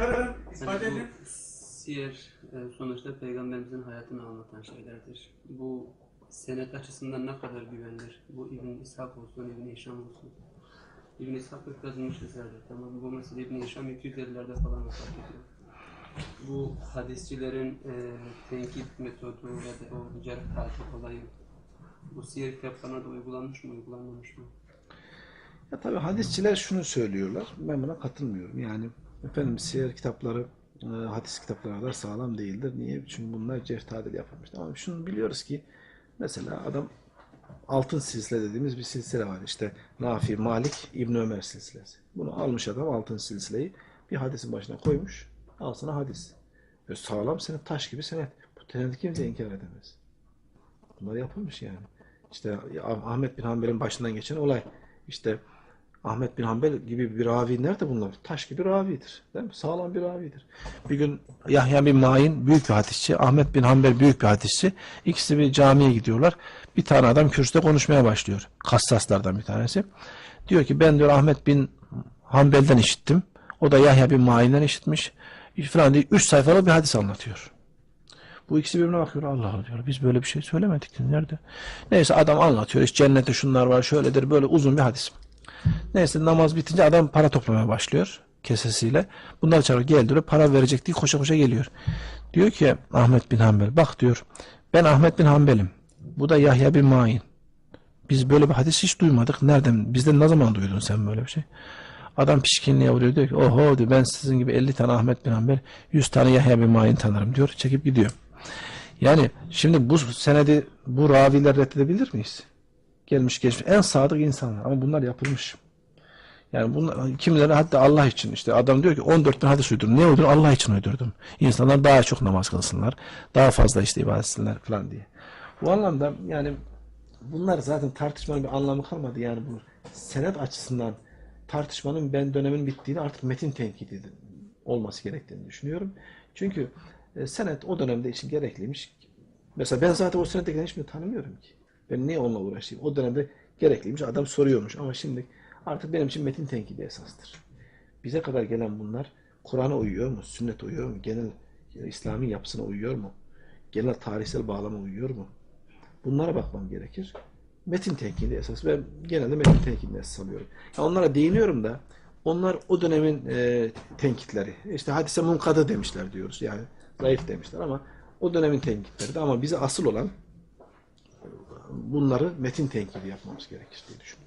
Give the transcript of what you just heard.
Bu siyer e, sonuçta peygamberimizin hayatını anlatan şeylerdir. Bu senet açısından ne kadar güvenilir? Bu İbn İshak olsun, İbn Hişam olsun. İbn İshak hep yazılmış eserdir. Tamam bu mesela İbn Hişam 250'lerde falan vefat ediyor. Bu hadisçilerin e, tenkit metodu ve de o cerh takip olayı bu siyer kitaplarına da uygulanmış mı, uygulanmamış mı? Ya tabii hadisçiler şunu söylüyorlar. Ben buna katılmıyorum. Yani efendim siyer kitapları e, hadis kitapları kadar sağlam değildir. Niye? Çünkü bunlar cerh tadil yapılmıştır. Ama şunu biliyoruz ki mesela adam altın silsile dediğimiz bir silsile var. İşte Nafi, Malik, İbn Ömer silsilesi. Bunu almış adam altın silsileyi bir hadisin başına koymuş. Al sana hadis. Ve sağlam senet, taş gibi senet. Bu senedi kimse inkar edemez. Bunlar yapılmış yani. İşte Ahmet bin Hanbel'in başından geçen olay. İşte Ahmet bin Hanbel gibi bir ravi nerede bunlar? Taş gibi ravidir. Değil mi? Sağlam bir ravidir. Bir gün Yahya bin Ma'in büyük bir hadisçi, Ahmet bin Hanbel büyük bir hadisçi. İkisi bir camiye gidiyorlar. Bir tane adam kürsüde konuşmaya başlıyor. Kassaslardan bir tanesi. Diyor ki ben diyor Ahmet bin Hanbel'den işittim. O da Yahya bin Ma'in'den işitmiş. Falan diye üç sayfalık bir hadis anlatıyor. Bu ikisi birbirine bakıyor. Allah Allah diyor. Biz böyle bir şey söylemedik. Nerede? Neyse adam anlatıyor. İşte cennette şunlar var, şöyledir. Böyle uzun bir hadis. Neyse namaz bitince adam para toplamaya başlıyor kesesiyle. Bunlar çağırıyor gel diyor para verecek diye koşa koşa geliyor. Diyor ki Ahmet bin Hanbel bak diyor ben Ahmet bin Hanbel'im. Bu da Yahya bin Ma'in. Biz böyle bir hadis hiç duymadık. Nereden? Bizden ne zaman duydun sen böyle bir şey? Adam pişkinliğe vuruyor diyor ki oho diyor ben sizin gibi 50 tane Ahmet bin Hanbel 100 tane Yahya bin Ma'in tanırım diyor. Çekip gidiyor. Yani şimdi bu senedi bu raviler reddedebilir miyiz? Gelmiş geçmiş en sadık insanlar ama bunlar yapılmış. Yani bunlar, kimileri hatta Allah için işte adam diyor ki 14 bin hadis uydurdum. Ne uydurdum? Allah için uydurdum. İnsanlar daha çok namaz kılsınlar. Daha fazla işte ibadet etsinler falan diye. Bu anlamda yani bunlar zaten tartışmanın bir anlamı kalmadı. Yani bu senet açısından tartışmanın ben dönemin bittiğini artık metin tenkidi olması gerektiğini düşünüyorum. Çünkü e, senet o dönemde için gerekliymiş. Mesela ben zaten o senettekileri hiçbirini tanımıyorum ki. Ben niye onunla uğraşayım? O dönemde gerekliymiş. Adam soruyormuş. Ama şimdi artık benim için metin tenkidi esastır. Bize kadar gelen bunlar Kur'an'a uyuyor mu? Sünnete uyuyor mu? Genel İslami yapısına uyuyor mu? Genel tarihsel bağlama uyuyor mu? Bunlara bakmam gerekir. Metin tenkidi esas. Ben genelde metin tenkidini esas alıyorum. Ya onlara değiniyorum da onlar o dönemin e, tenkitleri. İşte hadise munkadı demişler diyoruz. Yani zayıf demişler ama o dönemin tenkitleri de ama bize asıl olan bunları metin tenkidi yapmamız gerekir diye düşünüyorum.